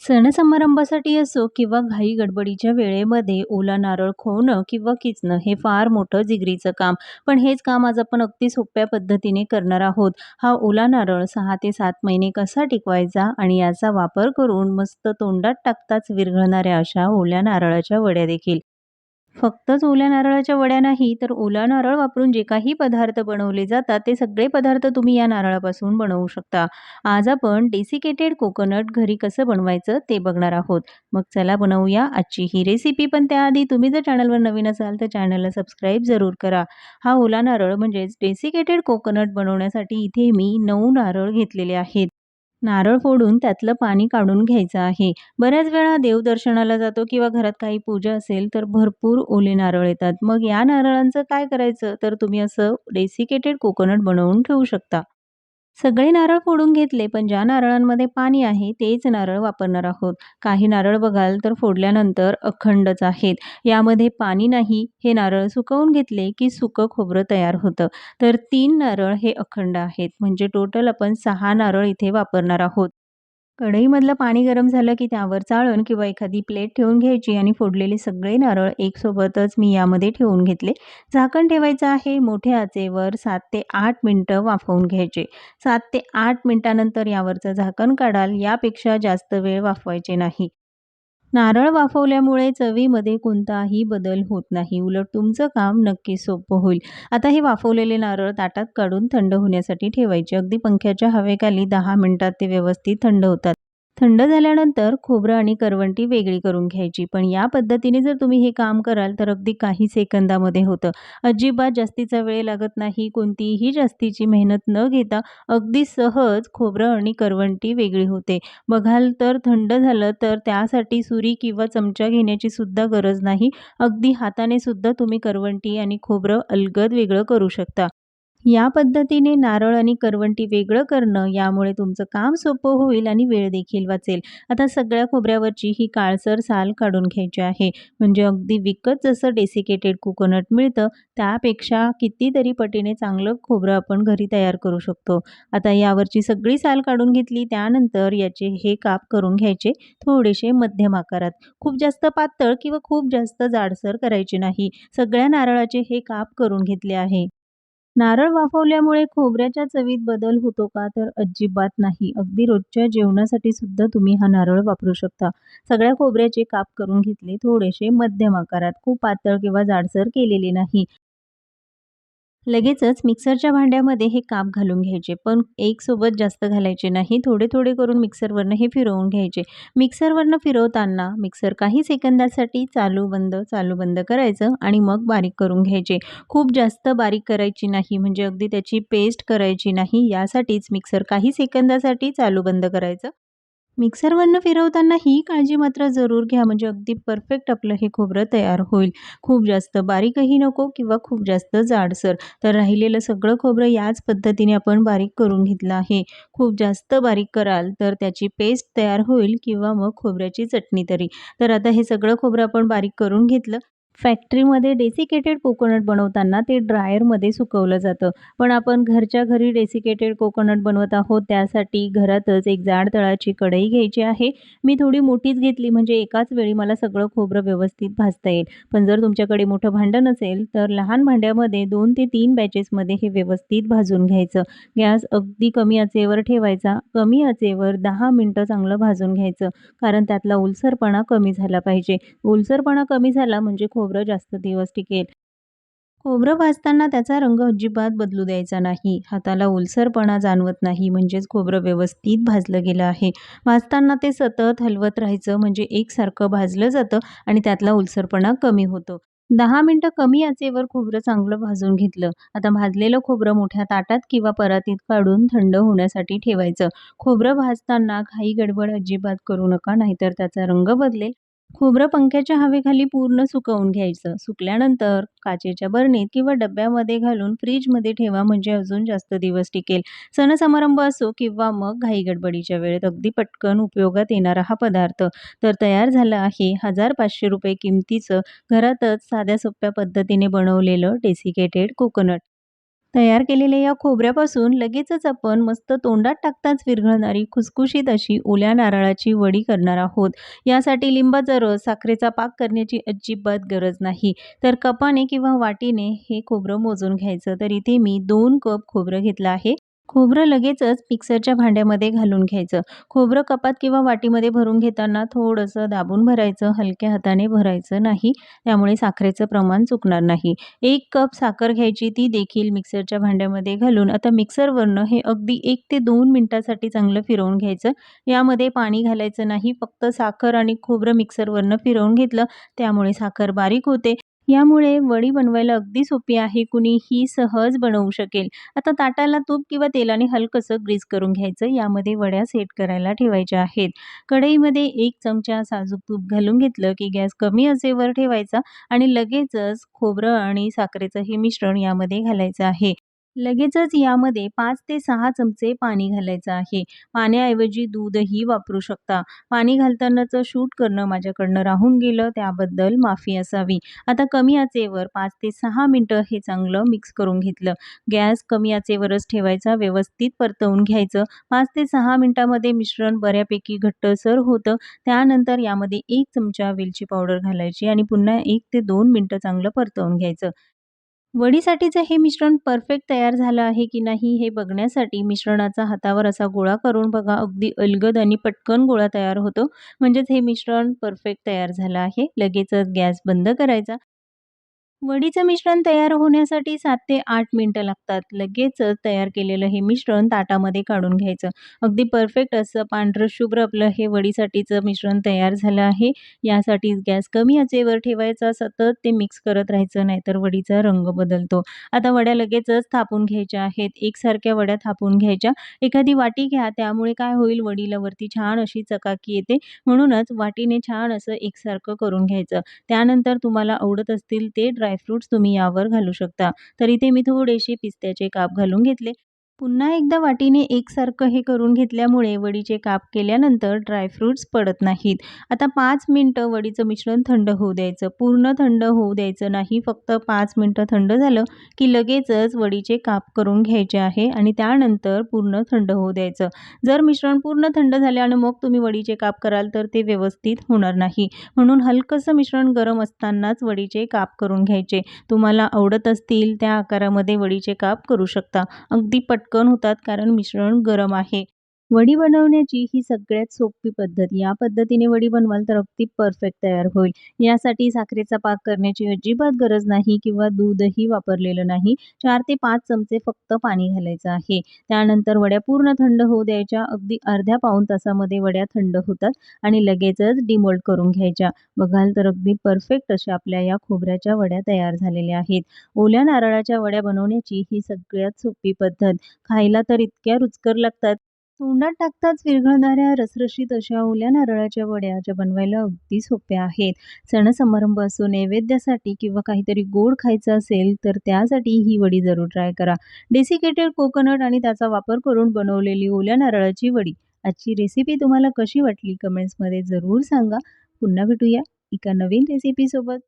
सण समारंभासाठी असो किंवा घाई गडबडीच्या वेळेमध्ये ओला नारळ खोवणं किंवा किचणं हे फार मोठं जिगरीचं काम. पण हेच काम आज आपण अगदी सोप्या पद्धतीने करणार आहोत. हा ओला नारळ सहा ते सात महिने कसा टिकवायचा आणि याचा वापर करून मस्त तोंडात टाकताच विरघळणाऱ्या अशा ओल्या नारळाच्या वड्या देखील. फक्तच ओल्या नारळाच्या वड्या नाही तर ओला नारळ वापरून जे काही पदार्थ बनवले जातात ते सगळे पदार्थ तुम्ही या नारळापासून बनवू शकता. आज आपण डेसिकेटेड कोकोनट घरी कसं बनवायचं ते बघणार आहोत. मग चला बनवूया आजची ही रेसिपी. पण त्याआधी तुम्ही जर चॅनलवर नवीन असाल तर चॅनलला सबस्क्राईब जरूर करा. हा ओला नारळ म्हणजेच डेसिकेटेड कोकोनट बनवण्यासाठी इथे मी नऊ नारळ घेतलेले आहेत. नारळ फोडून त्यातलं पाणी काढून घ्यायचं आहे. बऱ्याच वेळा देवदर्शनाला जातो किंवा घरात काही पूजा असेल तर भरपूर ओले नारळ येतात. मग या नारळांचं काय करायचं? तर तुम्ही असं डेसिकेटेड कोकोनट बनवून ठेवू शकता. सगळे नारळ फोडून घेतले पण ज्या नारळांमध्ये पाणी आहे तेच नारळ वापरणार आहोत. काही नारळ बघाल तर फोडल्यानंतर अखंडच आहेत. यामध्ये पाणी नाही हे नारळ सुकवून घेतले की सुकं खोबरं तयार होतं. तर तीन नारळ हे अखंड आहेत. म्हणजे टोटल आपण सहा नारळ इथे वापरणार आहोत. कढईमधलं पाणी गरम झालं की त्यावर चाळण किंवा एखादी प्लेट ठेवून घ्यायची आणि फोडलेले सगळे नारळ एकसोबतच मी यामध्ये ठेवून घेतले. झाकण ठेवायचं आहे. मोठ्या आचेवर सात ते आठ मिनटं वाफवून घ्यायचे. सात ते आठ मिनटानंतर यावरचं झाकण काढाल. यापेक्षा जास्त वेळ वाफवायचे नाही. नारळ वाफवल्यामुळे चवीमध्ये कोणताही बदल होत नाही. उलट तुमचं काम नक्की सोपं होईल. आता हे वाफवलेले नारळ ताटात काढून थंड होण्यासाठी ठेवायचे. अगदी पंख्याच्या हवेखाली दहा मिनिटात ते व्यवस्थित थंड होतात. थंड झाल्यानंतर खोबरं आणि करवंटी वेगळी करून घ्यायची. पण या पद्धतीने जर तुम्ही हे काम कराल तर अगदी काही सेकंदामध्ये होतं. अजिबात जास्तीचा वेळ लागत नाही. कोणतीही जास्तीची मेहनत न घेता अगदी सहज खोबरं आणि करवंटी वेगळी होते. बघाल तर थंड झालं तर त्यासाठी सुरी किंवा चमचा घेण्याची सुद्धा गरज नाही. अगदी हाताने सुद्धा तुम्ही करवंटी आणि खोबरं अलगद वेगळं करू शकता. या पद्धतीने नारळ आणि करवंटी वेगळं करणं यामुळे तुमचं काम सोपं होईल आणि वेळ देखील वाचेल. आता सगळ्या खोबऱ्यावरची ही काळसर साल काढून घ्यायची आहे. म्हणजे अगदी विकत जसं डेसिकेटेड कोकोनट मिळतं त्यापेक्षा कितीतरी पटीने चांगलं खोबरं आपण घरी तयार करू शकतो. आता यावरची सगळी साल काढून घेतली त्यानंतर याचे हे काप करून घ्यायचे थोडेसे मध्यम आकारात. खूप जास्त पातळ किंवा खूप जास्त जाडसर करायचे नाही. सगळ्या नारळाचे हे काप करून घेतले आहे. नारळ वाफवल्यामुळे खोबऱ्याच्या चवीत बदल होतो का? तर अजिबात नाही. अगदी रोजच्या जेवणासाठी सुद्धा तुम्ही हा नारळ वापरू शकता. सगळ्या खोबऱ्याचे काप करून घेतले थोडेसे मध्यम आकारात. खूप पातळ किंवा जाडसर केलेले नाही. लगेचच मिक्सरच्या भांड्यामध्ये हे काप घालून घ्यायचे. पण एक सोबत जास्त घालायचे नाही. थोडे थोडे करून मिक्सरवरनं हे फिरवून घ्यायचे. मिक्सरवरनं फिरवताना मिक्सर काही सेकंदासाठी चालू बंद चालू बंद करायचं आणि मग बारीक करून घ्यायचे. खूप जास्त बारीक करायची नाही म्हणजे अगदी त्याची पेस्ट करायची नाही. यासाठीच मिक्सर काही सेकंदासाठी चालू बंद करायचं. मिक्सरवरनं फिरवताना ही काळजी मात्र जरूर घ्या. म्हणजे अगदी परफेक्ट आपलं हे खोबरं तयार होईल. खूप जास्त बारीकही नको किंवा खूप जास्त जाडसर. तर राहिलेलं सगळं खोबरं याच पद्धतीने आपण बारीक करून घेतलं आहे. खूप जास्त बारीक कराल तर त्याची पेस्ट तयार होईल किंवा मग खोबऱ्याची चटणी तरी. तर आता हे सगळं खोबरं आपण बारीक करून घेतलं. फॅक्टरीमध्ये डेसिकेटेड कोकोनट बनवताना ते ड्रायरमध्ये सुकवलं जातं. पण आपण घरच्या घरी डेसिकेटेड कोकोनट बनवत आहोत त्यासाठी घरातच एक जाड तळाची कढई घ्यायची आहे. मी थोडी मोठीच घेतली म्हणजे एकाच वेळी मला सगळं खोबरं व्यवस्थित भाजता येईल. पण जर तुमच्याकडे मोठं भांडण नसेल तर लहान भांड्यामध्ये दोन ते तीन बॅचेसमध्ये हे व्यवस्थित भाजून घ्यायचं. गॅस अगदी कमी आचेवर ठेवायचा कमी आचेवर दहा मिनटं चांगलं भाजून घ्यायचं कारण त्यातला ओलसरपणा कमी झाला पाहिजे. ओलसरपणा कमी झाला म्हणजे खोबरं खोबरं जास्त दिवस टिकेल. खोबरं भाजताना त्याचा रंग अजिबात बदलू द्यायचा नाही. हाताला ओलसरपणा जाणवत नाही म्हणजेच खोबरं व्यवस्थित भाजलं गेलं आहे. भाजताना ते सतत हलवत राहायचं म्हणजे एकसारखं भाजलं जातं आणि त्यातला ओलसरपणा कमी होतो. दहा मिनटं कमी आचेवर खोबरं चांगलं भाजून घेतलं. आता भाजलेलं खोबरं मोठ्या ताटात किंवा परातीत काढून थंड होण्यासाठी ठेवायचं. खोबरं भाजताना घाई गडबड अजिबात करू नका नाहीतर त्याचा रंग बदलेल. खोबरं पंख्याच्या हवेखाली पूर्ण सुकवून घ्यायचं. सुकल्यानंतर काचेच्या बरणीत किंवा डब्यामध्ये घालून फ्रीजमध्ये ठेवा म्हणजे अजून जास्त दिवस टिकेल. सणसमारंभ असो किंवा मग घाई गडबडीच्या वेळेत अगदी पटकन उपयोगात येणारा हा पदार्थ. तर तयार झाला आहे हजार पाचशे रुपये किमतीचं घरातच साध्या सोप्या पद्धतीने बनवलेलं डेसिकेटेड कोकोनट तयार केलेल्या या खोबऱ्यापासून लगेचच आपण मस्त तोंडात टाकताच विरघळणारी खुसखुशीत अशी ओल्या नारळाची वडी करणार आहोत. यासाठी लिंबाचा रस, साखरेचा पाक करण्याची अजिबात गरज नाही. तर कपाने किंवा वाटीने हे खोबरं मोजून घ्यायचं. तर इथे मी दोन कप खोबरं घेतलं आहे. खोबरं लगेचच मिक्सरच्या भांड्यामध्ये घालून घ्यायचं. खोबरं कपात किंवा वाटीमध्ये भरून घेताना थोडंसं दाबून भरायचं, हलक्या हाताने भरायचं नाही. त्यामुळे साखरेचं प्रमाण चुकणार नाही. एक कप साखर घ्यायची, ती देखील मिक्सरच्या भांड्यामध्ये घालून आता मिक्सरवरनं हे अगदी एक ते दोन मिनटासाठी चांगलं फिरवून घ्यायचं. यामध्ये पाणी घालायचं नाही. फक्त साखर आणि खोबरं मिक्सरवरनं फिरवून घेतलं, त्यामुळे साखर बारीक होते. यामुळे वडी बनवायला अगदी सोपी आहे. कुणीही सहज बनवू शकेल. आता ताटाला तूप किंवा तेलाने हलकंसं ग्रीस करून घ्यायचं. यामध्ये वड्या सेट करायला ठेवायच्या आहेत. कढईमध्ये एक चमचा साजूक तूप घालून घेतलं, की गॅस कमी असेवर ठेवायचा आणि लगेचच खोबरं आणि साखरेचं हे मिश्रण यामध्ये घालायचं आहे. लगेचच यामध्ये पाच ते सहा चमचे पाणी घालायचं आहे. पाण्याऐवजी दूधही वापरू शकता. पाणी घालतानाचं शूट करणं माझ्याकडनं राहून गेलं, त्याबद्दल माफी असावी. आता कमी आचेवर पाच ते सहा मिनटं हे चांगलं मिक्स करून घेतलं. गॅस कमी आचेवरच ठेवायचा. व्यवस्थित परतवून घ्यायचं. पाच ते सहा मिनटामध्ये मिश्रण बऱ्यापैकी घट्टसर होतं. त्यानंतर यामध्ये एक चमचा वेलची पावडर घालायची आणि पुन्हा एक ते दोन मिनटं चांगलं परतवून घ्यायचं. वडीसाठीचं हे मिश्रण परफेक्ट तयार झालं आहे की नाही हे बघण्यासाठी मिश्रणाचा हातावर असा गोळा करून बघा. अगदी अलगद आणि पटकन गोळा तयार होतो. म्हणजेच हे मिश्रण परफेक्ट तयार झालं आहे. लगेचच गॅस बंद करायचा. वडीचं मिश्रण तयार होण्यासाठी सात ते आठ मिनटं लागतात. लगेचच तयार केलेलं हे मिश्रण ताटामध्ये काढून घ्यायचं. अगदी परफेक्ट असं पांढरं शुभ्र आपलं हे वडीसाठीचं मिश्रण तयार झालं आहे. यासाठी गॅस कमी आचेवर ठेवायचा. सतत ते मिक्स करत राहायचं, नाहीतर वडीचा रंग बदलतो. आता वड्या लगेचच थापून घ्यायच्या आहेत. एकसारख्या वड्या थापून घ्यायच्या. एखादी वाटी घ्या. त्यामुळे काय होईल, वडीला वरती छान अशी चकाकी येते. म्हणूनच वाटीने छान असं एकसारखं करून घ्यायचं. त्यानंतर तुम्हाला आवडत असतील ते ड्रायफ्रुट्स तुम्ही यावर घालू शकता. तर इथे मी थोडेसे पिस्त्याचे काप घालून घेतले. पुन्हा एकदा वाटीने एकसारखं हे करून घेतल्यामुळे वडीचे काप केल्यानंतर ड्रायफ्रुट्स पडत नाहीत. आता पाच मिनटं वडीचं मिश्रण थंड होऊ द्यायचं. पूर्ण थंड होऊ द्यायचं नाही. फक्त पाच मिनटं थंड झालं, की लगेचच वडीचे काप करून घ्यायचे आहे आणि त्यानंतर पूर्ण थंड होऊ द्यायचं. जर मिश्रण पूर्ण थंड झाल्यानं मग तुम्ही वडीचे काप कराल, तर ते व्यवस्थित होणार नाही. म्हणून हलकंसं मिश्रण गरम असतानाच वडीचे काप करून घ्यायचे. तुम्हाला आवडत असतील त्या आकारामध्ये वडीचे काप करू शकता. अगदी पट पटकन होतात कारण मिश्रण गरम आहे. वडी बनवण्याची ही सगळ्यात सोपी पद्धत. या पद्धतीने वडी बनवाल तर अगदी परफेक्ट तयार होईल. यासाठी साखरेचा पाक करण्याची अजिबात गरज नाही किंवा दूधही वापरलेलं नाही. चार ते पाच चमचे फक्त पाणी घालायचं आहे. त्यानंतर वड्या पूर्ण थंड होऊ द्यायच्या. अगदी अर्ध्या पाऊण तासामध्ये वड्या थंड होतात आणि लगेचच डिमोल्ड करून घ्यायच्या. बघाल तर अगदी परफेक्ट अशा आपल्या या खोबऱ्याच्या वड्या तयार झालेल्या आहेत. ओल्या नारळाच्या वड्या बनवण्याची ही सगळ्यात सोपी पद्धत. खायला तर इतक्या रुचकर लागतात. तोंडात टाकताच विरघळणाऱ्या रसरशीत अशा ओल्या नारळाच्या वड्या ज्या बनवायला अगदी सोप्या आहेत. सण-समारंभ असो, नैवेद्यासाठी किंवा काहीतरी गोड खायचं असेल, तर त्यासाठी ही वडी जरूर ट्राय करा. डेसिकेटेड कोकोनट आणि त्याचा वापर करून बनवलेली ओल्या नारळाची वडी. आजची रेसिपी तुम्हाला कशी वाटली कमेंट्समध्ये जरूर सांगा. पुन्हा भेटूया एका नवीन रेसिपीसोबत.